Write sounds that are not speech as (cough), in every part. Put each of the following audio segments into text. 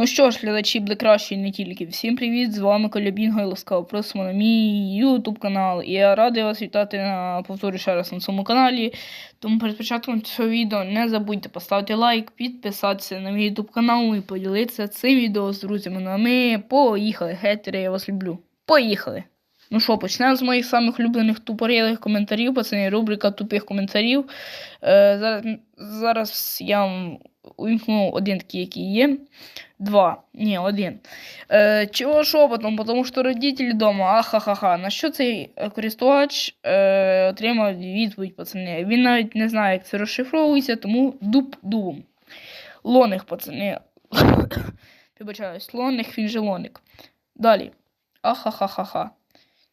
Ну що ж, глядачі Блекращі не тільки. Всім привіт! З вами Колябінго і ласкаво просимо на мій YouTube канал. І я радий вас вітати на повторю ще раз на цьому каналі. Тому перед початком цього відео не забудьте поставити лайк, підписатися на мій YouTube канал і поділитися цим відео з друзями. Ну а ми поїхали. Гетери, я вас люблю. Поїхали! Ну що, почнемо з моїх самих улюблених тупорілих коментарів, пацани, рубрика тупих коментарів. Е, зараз, зараз я вам увімкну один такий, який є. Два. Ні, один. Е, чого шепотом? Тому що родителі вдома. Ахахаха. На що цей користувач е, отримав відповідь, пацани? Він навіть не знає, як це розшифровується, тому дуб дубом. Лоних, пацани. (coughs) Вибачаюсь, лоних, він же лоник. Далі. Ахахахаха.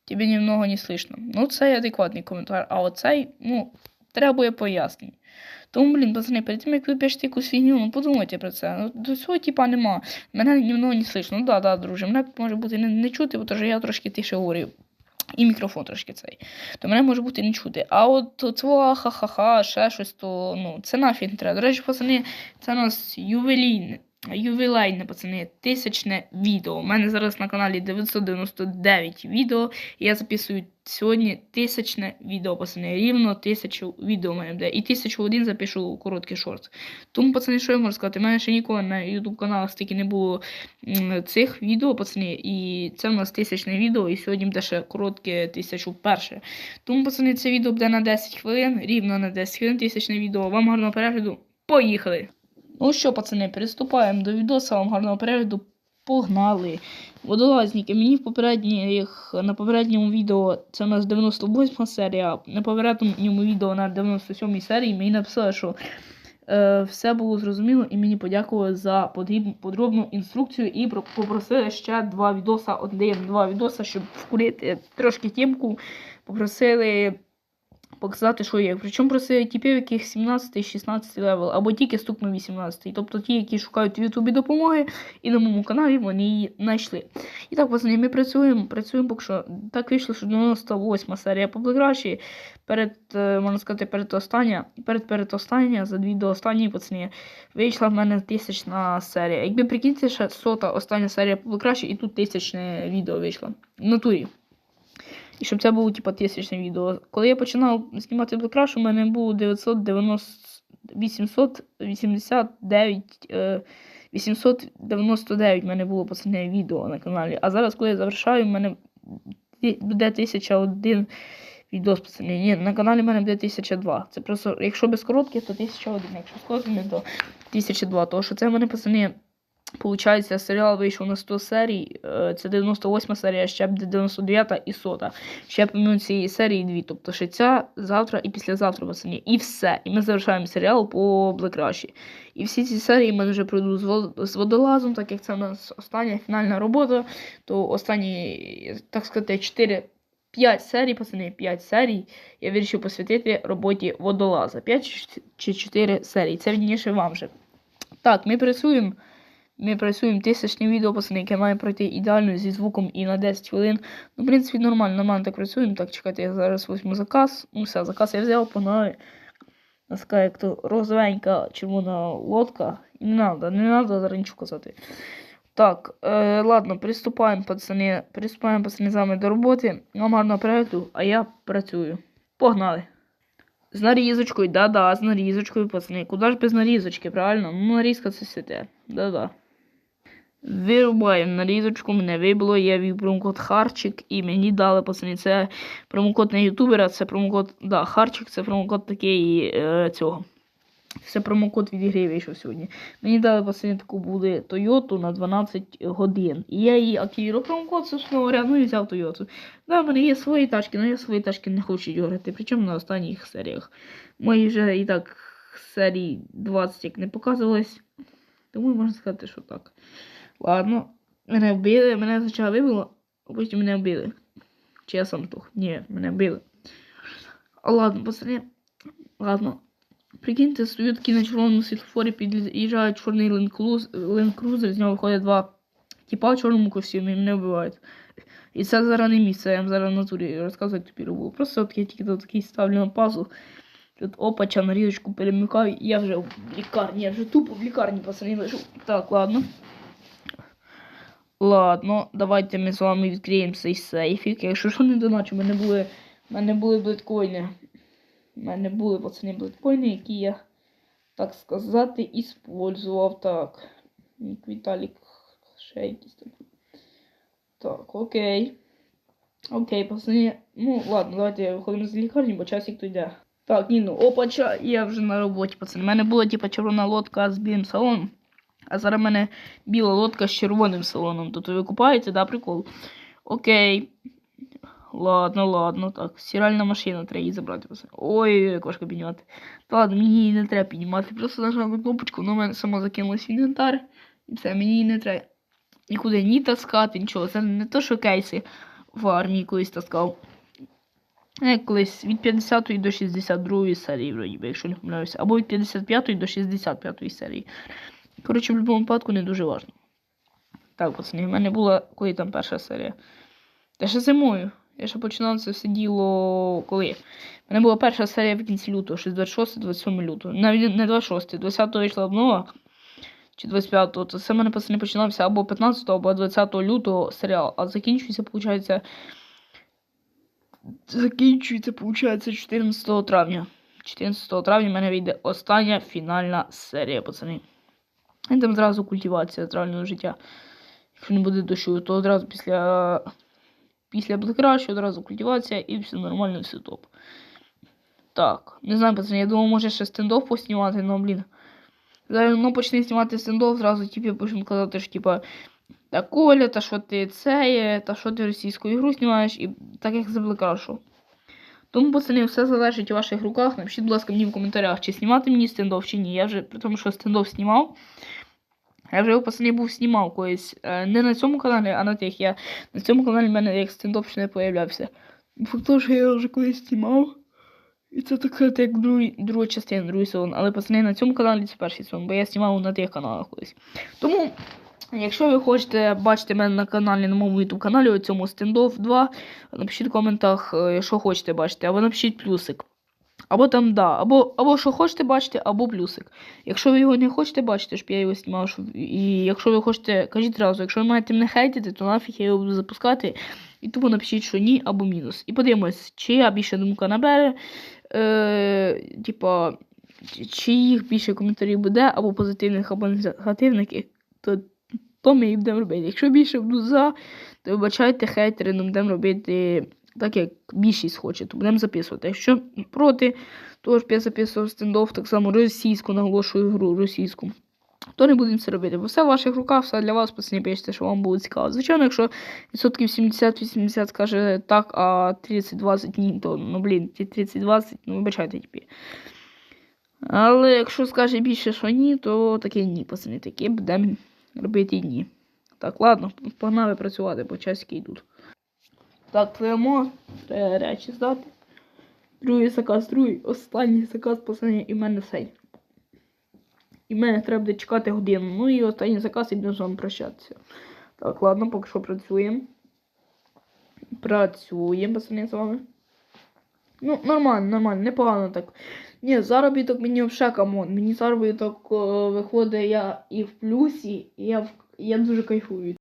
Тебе немного не слышно. Ну, це адекватний коментар, а оцей, ну, требує пояснень. Тому, блін, пацани, перед тим, як ви пишете якусь фігню, ну подумайте про це. Ну, до цього типа нема. Мене немного не слышно. Ну да, да, друже, мене може бути не, не чути, бо ж я трошки тише говорю. І мікрофон трошки цей. То мене може бути не чути. А от цього ха-ха-ха, ще щось, то ну, це нафіг не треба. До речі, пацани, це у нас ювелійне. Ювілейне, пацани, тисячне відео. У мене зараз на каналі 999 відео. І я записую сьогодні тисячне відео, пацани. Рівно тисячу відео мене буде. І тисячу один запишу короткий шорт. Тому, пацани, що я можу сказати? У мене ще ніколи на YouTube каналах стільки не було цих відео, пацани. І це в нас тисячне відео. І сьогодні буде ще коротке тисячу перше. Тому, пацани, це відео буде на 10 хвилин, рівно на 10 хвилин тисячне відео. Вам гарного перегляду. Поїхали! Ну що, пацани, приступаємо до відоса. Вам гарного перегляду. Погнали. Водолазники. Мені в попередніх, на попередньому відео це у нас 98 серія, на попередньому відео на 97 серії мені написали, що е, все було зрозуміло і мені подякували за подріб, подробну інструкцію і попросили ще два відоса, один-два відоса, щоб вкурити трошки тімку. Попросили показати, що є. Причому просили типів, яких 17-16 левел, або тільки стукнув 18. Тобто ті, які шукають в Ютубі допомоги, і на моєму каналі вони її знайшли. І так, пацани, ми працюємо, працюємо поки що. Так вийшло, що 98 серія по перед, е, можна сказати, перед остання, перед перед остання, за дві до останньої, пацани, вийшла в мене тисячна серія. Якби прикиньте, ще сота остання серія по і тут тисячне відео вийшло. В натурі. І щоб це було типа тисячне відео. Коли я починав знімати Black у мене було 990, 889, е, 899 в мене було пацани відео на каналі. А зараз, коли я завершаю, в мене буде 1001 відос, пацани. Ні, на каналі в мене буде 1002. Це просто, якщо без коротких, то 1001. Якщо з короткими, то 1002. Тому що це в мене, пацани, Получається, серіал вийшов на 100 серій. е, Це 98 серія, ще буде 99 і 100. Ще помимо цієї серії дві. Тобто ще ця, завтра і післязавтра, пацані. І все. І ми завершаємо серіал по Rush. І всі ці серії ми вже пройду з водолазом, так як це у нас остання фінальна робота, то останні, так сказати, 4. 5 серій, пацани, 5 серій я вирішив посвятити роботі водолаза. 5 чи 4 серії. Це відніше вам вже. Так, ми працюємо. Ми працюємо тисячне відео, пацани, яке має пройти ідеально зі звуком і на 10 хвилин. Ну, в принципі, нормально, нормально так працюємо. Так, чекайте, я зараз візьму заказ. Ну, все, заказ я взяв, погнали. Така, як то розовенька червона лодка. І не треба, не треба зараз нічого казати. Так, е, ладно, приступаємо, пацани. Приступаємо, пацани, з вами до роботи. Вам перегляду, а я працюю. Погнали. З нарізочкою, да-да, з нарізочкою, пацани. Куди ж без нарізочки, правильно? Ну, нарізка це святе. Да-да. Вирубаємо нарізочку, мене вибило, я ввів промокод Харчик і мені дали, пацани, це промокод не ютубера, це промокод, да, Харчик, це промокод такий е, цього. Це промокод від ігри вийшов сьогодні. Мені дали пацани таку буде Toyota на 12 годин. І я її активував промокод, собственно говоря, ну і взяв Toyota. Да, в мене є свої тачки, але я свої тачки не хочу грати, причому на останніх серіях. Мої вже і так серії 20 як не показувались. Тому можна сказати, що так. Ладно, мене вбили, мене спочатку вибило, а потім мене вбили. Чи я сам? Ні, мене вбили. А ладно, пацани, ладно. Прикиньте, стою такий на червоному світлофорі, під'їжджає чорний ленд-крузер, з нього виходять два тіпа в чорному костюмі і мене вбивають. І це зараз не місце, я вам зараз в натурі розказувати тобі робив. Просто от я тільки тут такий ставлю на пазу. Тут опача нарізочку перемикаю, і я вже в лікарні, я вже тупо в лікарні пацани лежу. Так, ладно. Ладно, давайте ми з вами відкриємо цей сейфік. Якщо що не доначу, в мене були. В мене були блиткоїни. У мене були пацани блиткоїни, які я, так сказати, іспользував. Так. Віталік. Ще якісь там. Так, окей. Окей, пацани. Ну, ладно, давайте виходимо з лікарні, бо часик то йде. Так, ні, ну, опача, я вже на роботі, пацани. У мене була, типа, червона лодка з білим салоном. А зараз в мене біла лодка з червоним салоном. Тут ви купаєте, да, прикол? Окей. Ладно, ладно, так. Стиральна машина, треба її забрати. Ой, кошка піднімати. Та ладно, мені її не треба піднімати. Просто нажав на кнопочку, воно в мене само закинулось в інвентар. І все, мені її не треба нікуди ні таскати, нічого. Це не то, що кейси в армії колись таскав. Я колись від 50 до 62 серії, вроді би, якщо не помиляюся. Або від 55 до 65 серії. Коротше, в будь-якому випадку не дуже важливо. Так, пацани, в мене була коли там перша серія. Та ще зимою. Я ще починав це все діло коли. У мене була перша серія в кінці лютого, щось 26-27 лютого. Навіть не 26, 20-го вийшла обнова. Чи 25-го, то це в мене пацани починався або 15 або 20 лютого серіал, а закінчується, виходить, закінчується, виходить, 14 травня. 14 травня в мене вийде остання фінальна серія, пацани. І там зразу культивація реального життя. Якщо не буде дощу, то одразу після після буде одразу культивація і все нормально, все топ. Так, не знаю, пацани, я думав, може ще стендов поснімати, але, блін. Зараз ну, почне знімати стендов, зразу типу, почнуть казати, що типа. Та Коля, та що ти це та що ти російську ігру знімаєш, і так як забули крашу. Тому, пацани, все залежить у ваших руках. Напишіть, будь ласка, мені в коментарях, чи знімати мені стендов, чи ні. Я вже, при тому, що стендов знімав. Я вже його пацани був знімав колись. Е, Не на цьому каналі, а на тих. Я на цьому каналі в мене як стендов ще не появлявся. Факт що я вже колись знімав. І це так сказати, як другий, друга частина, другий сезон. Але пацани на цьому каналі це перший сезон, бо я знімав на тих каналах колись. Тому, якщо ви хочете бачити мене на каналі, на моєму YouTube каналі, у цьому стендов 2, напишіть в коментах, е, що хочете бачити, або напишіть плюсик. Або там да, або, або що хочете бачити, або плюсик. Якщо ви його не хочете бачити, щоб я його знімав, і якщо ви хочете, кажіть разу, якщо ви маєте мене хейтити, то нафіг я його буду запускати. І тому напишіть, що ні або мінус. І подивимось, чи я більше думка набере, е, типа, чи- їх більше коментарів буде, або позитивних, або негативних, то, то ми і будемо робити. Якщо більше буду за, то вибачайте хейтери, ну будемо робити так, як більшість хоче, то будемо записувати. Якщо проти, то ж я записував стендов, так само російську, наголошую гру російську. То не будемо це робити, бо все в ваших руках, все для вас, пацани, пишете, що вам було цікаво. Звичайно, якщо відсотків 70-80 скаже так, а 30-20 ні, то, ну, блін, ті 30-20, ну, вибачайте тепер. Але якщо скаже більше, що ні, то таке ні, пацани, таке будемо робити ні. Так, ладно, погнали працювати, бо часики йдуть. Так, твоєму треба речі здати. Другий заказ, другий, останній заказ, пацани, і в мене все. І в мене треба буде чекати годину. Ну і останній заказ і будемо з вами прощатися. Так, ладно, поки що працюємо. Працюємо, пацани, з вами. Ну, нормально, нормально, непогано так. Ні, заробіток мені взагалі камон. Мені заробіток е, виходить я і в плюсі, і я, в, я дуже кайфую.